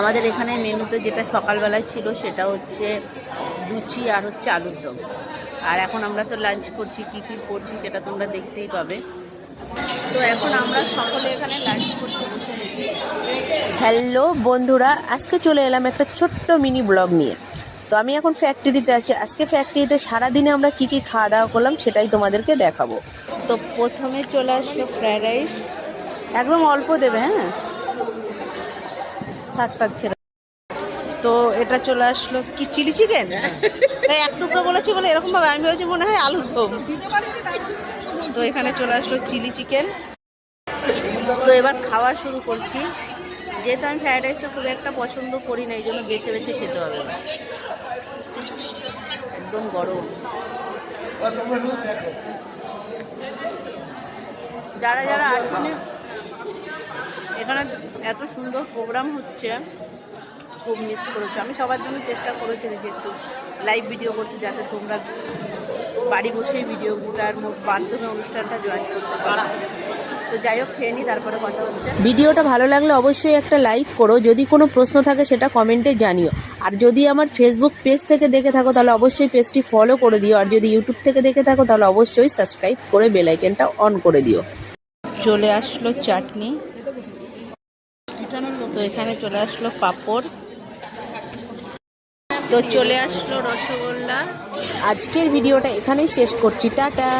আমাদের এখানে মেনুতে যেটা সকালবেলায় ছিল সেটা হচ্ছে লুচি আর হচ্ছে আলুর দম। আর এখন আমরা তো লাঞ্চ করছি কী কী করছি সেটা তোমরা দেখতেই পাবে। তো এখন আমরা সকলে এখানে লাঞ্চ করতে বসে হ্যালো বন্ধুরা আজকে চলে এলাম একটা ছোট্ট মিনি ব্লগ নিয়ে। তো আমি এখন ফ্যাক্টরিতে আছি। আজকে ফ্যাক্টরিতে সারাদিনে আমরা কি কি খাওয়া দাওয়া করলাম সেটাই তোমাদেরকে দেখাবো। তো প্রথমে চলে আসলো ফ্রায়েড রাইস একদম অল্প দেবে হ্যাঁ? থাক থাক ছেড়ে তো এটা চলে আসলো কি, চিলি চিকেন? তাই এক টুকরো বলেছি বলে এরকম ভাবে আমি ভেবেছি মনে হয় আলুর দম তো এখানে চলে আসলো চিলি চিকেন। তো এবার খাওয়া শুরু করছি। যেহেতু আমি ফ্রায়েড রাইসটা খুব একটা পছন্দ করি না, এই জন্য বেছে বেছে খেতে হবে। একদম গরম। যারা যারা আসলে এখানে এত সুন্দর প্রোগ্রাম হচ্ছে, খুব মিস করেছ। আমি সবার জন্য চেষ্টা করেছি যে একটু লাইভ ভিডিও করতে, যাতে তোমরা বাড়ি বসেই ভিডিওটার মো- মাধ্যমে অনুষ্ঠানটা জয়েন করতে পারো। তো যাই হোক, খেয়ে নিই তারপরে কথা হচ্ছে। ভিডিওটা ভালো লাগলে অবশ্যই একটা লাইক করো। যদি কোনো প্রশ্ন থাকে সেটা কমেন্টে জানিও। আর যদি আমার ফেসবুক পেজ থেকে দেখে থাকো, তাহলে অবশ্যই পেজটি ফলো করে দিও। আর যদি ইউটিউব থেকে দেখে থাকো, তাহলে অবশ্যই সাবস্ক্রাইব করে বেল আইকনটা অন করে দিও। চলে আসলো চাটনি। তো এখানে চলে আসলো পাপড়। তো চলে আসলো রসগোল্লা। আজকের ভিডিওটা এখানেই শেষ করছি। টাটা।